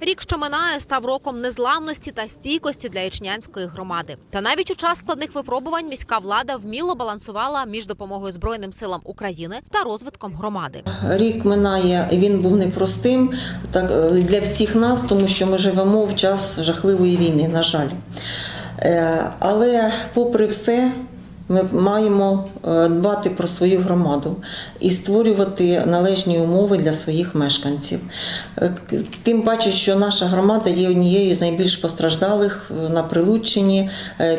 Рік, що минає, став роком незламності та стійкості для ічнянської громади. Та навіть у час складних випробувань міська влада вміло балансувала між допомогою збройним силам України та розвитком громади. Рік минає, він був непростим так е, для всіх нас, тому що ми живемо в час жахливої війни, на жаль. Е, Але, попри все, ми маємо е, дбати про свою громаду і створювати належні умови для своїх мешканців. Е, Тим паче, що наша громада є однією з найбільш постраждалих е, на Прилуччині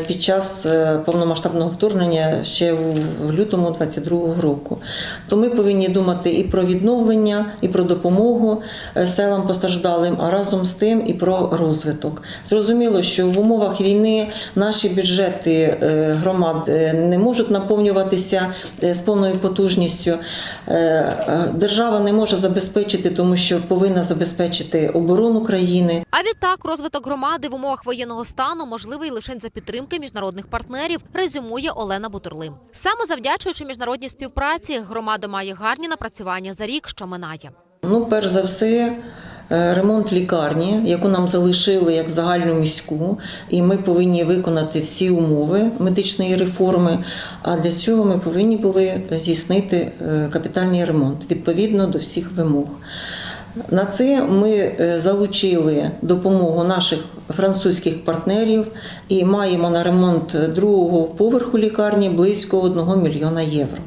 під час повномасштабного вторгнення ще в лютому 22-го року. То ми повинні думати і про відновлення, і про допомогу селам постраждалим, а разом з тим і про розвиток. Зрозуміло, що в умовах війни наші бюджети громад не можуть наповнюватися е, з повною потужністю. Е, е, Держава не може забезпечити, тому що повинна забезпечити оборону країни. А відтак розвиток громади в умовах воєнного стану можливий лише за підтримки міжнародних партнерів, резюмує Олена Бутурлим. Саме завдячуючи міжнародній співпраці, громада має гарні напрацювання за рік, що минає. Ну, перш за все, ремонт лікарні, яку нам залишили як загальну міську, і ми повинні виконати всі умови медичної реформи. А для цього ми повинні були здійснити е, капітальний ремонт відповідно до всіх вимог. На це ми е, залучили допомогу наших французьких партнерів і маємо на ремонт другого поверху лікарні близько 1 мільйона євро.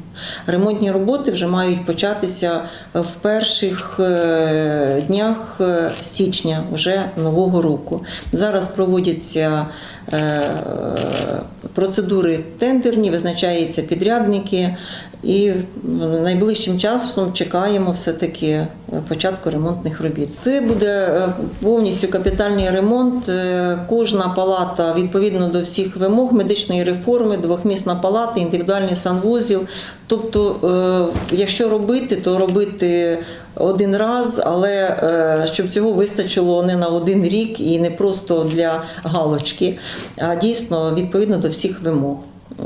Ремонтні роботи вже мають початися в перших е, днях е, січня вже нового року. Зараз проводяться е, процедури тендерні, визначаються підрядники, і найближчим часом чекаємо все-таки початку ремонтних робіт. Це буде повністю капітальний ремонт. Е, Кожна палата відповідно до всіх вимог медичної реформи, двохмісна палата, індивідуальний санвузіл. Тобто, е, якщо робити, то робити один раз, але е, щоб цього вистачило не на один рік і не просто для галочки, а дійсно відповідно до всіх вимог.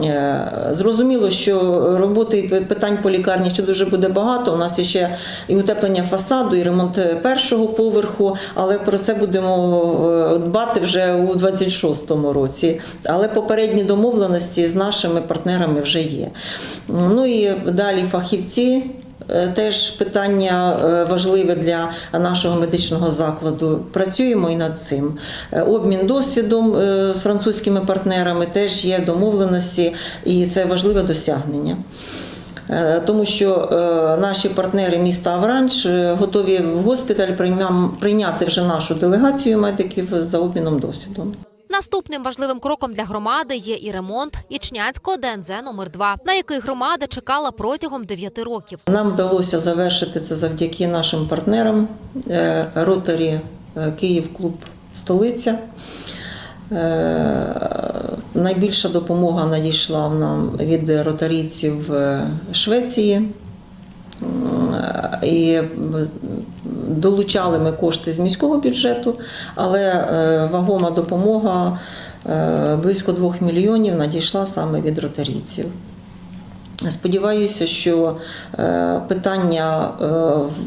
Е, Зрозуміло, що роботи і питань по лікарні ще дуже буде багато. У нас ще і утеплення фасаду, і ремонт першого поверху, але про це будемо е, дбати вже у 26-му році. Але попередні домовленості з нашими партнерами вже є. Ну і далі фахівці. Е, Теж питання е, важливе для нашого медичного закладу. Працюємо і над цим. Е, Обмін досвідом з французькими партнерами теж є домовленості, і це важливе досягнення. Тому що наші партнери міста Авранж е, готові в госпіталь прийняти вже нашу делегацію медиків за обміном досвідом. Наступним важливим кроком для громади є і ремонт Ічнянського ДНЗ номер 2 на який громада чекала протягом 9 років. Нам вдалося завершити це завдяки нашим партнерам е, Ротарі е, Київ Клуб Столиця. Е, Найбільша допомога надійшла нам від ротарійців Швеції. І долучали ми кошти з міського бюджету, але е, вагома допомога е, близько 2 мільйонів надійшла саме від ротарійців. Сподіваюся, що е, питання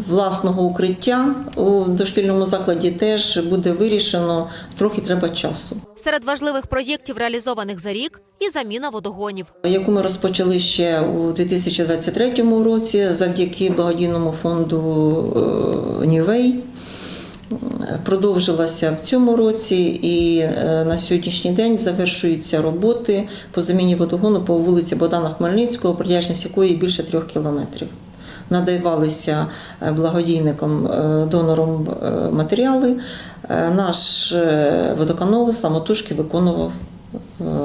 власного укриття у дошкільному закладі теж буде вирішено. Трохи треба часу. Серед важливих проєктів, реалізованих за рік, і заміна водогонів. Яку ми розпочали ще у 2023 році завдяки благодійному фонду Нівей. Продовжилася в цьому році, і е, на сьогоднішній день завершуються роботи по заміні водогону по вулиці Богдана Хмельницького, протяжність якої більше трьох кілометрів. Надавалися е, благодійникам, е, донорам е, матеріали. Наш водоканал самотужки виконував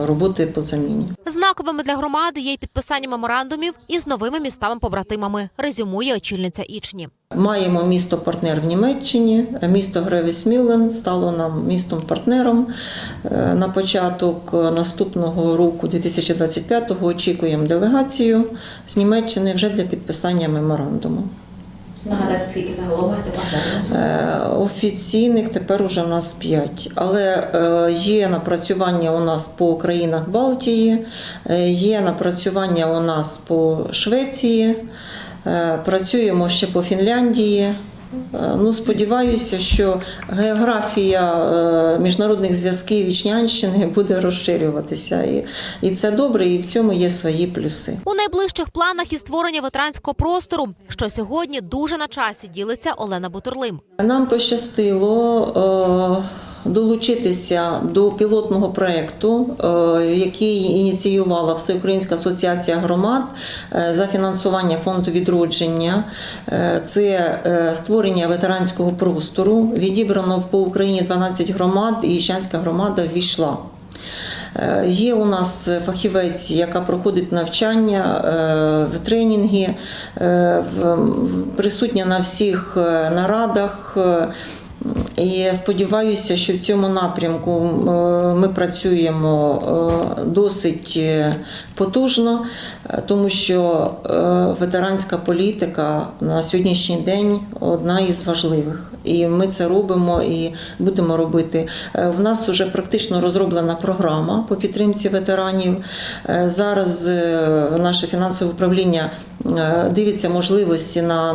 роботи по заміні. Знаковими для громади є й підписання меморандумів із новими містами-побратимами. Резюмує очільниця Ічні. Маємо місто-партнер в Німеччині. Місто Гревісмілен стало нам містом-партнером. Е, На початок наступного року, 2025-го, очікуємо делегацію з Німеччини вже для підписання меморандуму. Нагадати, скільки загалом? Е, Офіційних тепер уже в нас 5. Але е, є напрацювання у нас по країнах Балтії, е, є напрацювання у нас по Швеції, працюємо ще по Фінляндії. Е, Ну, сподіваюся, що географія е, міжнародних зв'язків Вічнянщини буде розширюватися. І, і це добре, і в цьому є свої плюси. У найближчих планах і створення ветеранського простору, що сьогодні дуже на часі ділиться Олена Бутурлим. Нам пощастило е, долучитися до пілотного проєкту, е, який ініціювала Всеукраїнська асоціація громад е, за фінансування фонду відродження. Е, Це створення ветеранського простору. Відібрано по Україні 12 громад, і Іщанська громада ввійшла. Є у нас фахівець, яка проходить навчання, в тренінги, присутня на всіх нарадах. І сподіваюся, що в цьому напрямку е, ми працюємо е, досить е, потужно, тому що ветеранська політика на сьогоднішній день одна із важливих. І ми це робимо і будемо робити. В нас вже практично розроблена програма по підтримці ветеранів. Зараз наше фінансове управління дивиться можливості на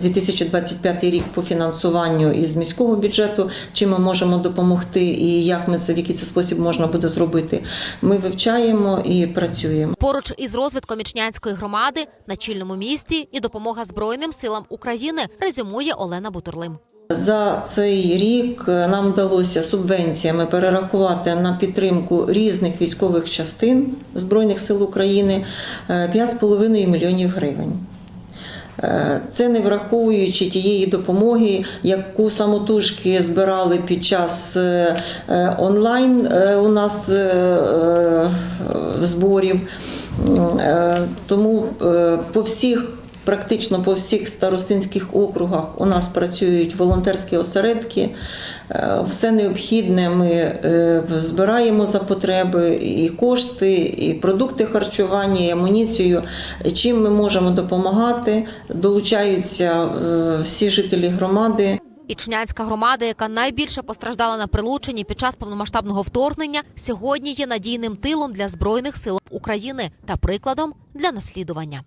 2025 рік по фінансуванню із міського бюджету, чим ми можемо допомогти і як ми це в який це спосіб можна буде зробити. Ми вивчаємо і працюємо. Поруч із розвитком Ічнянської громади на чільному місці і допомога Збройним силам України резюмує Олена Бутурлим. За цей рік е, нам вдалося субвенціями перерахувати на підтримку різних військових частин Збройних сил України е, 5,5 мільйонів гривень. Е, Це не враховуючи тієї допомоги, яку самотужки збирали під час е, е, онлайн у нас зборів. Тому по всіх. Практично по всіх старостинських округах у нас працюють волонтерські осередки. Е, Все необхідне ми е, збираємо за потреби, і кошти, і продукти харчування, і амуніцію. Чим ми можемо допомагати, долучаються е, всі жителі громади. Ічнянська громада, яка найбільше постраждала на прилученні під час повномасштабного вторгнення, сьогодні є надійним тилом для збройних сил України та прикладом для наслідування.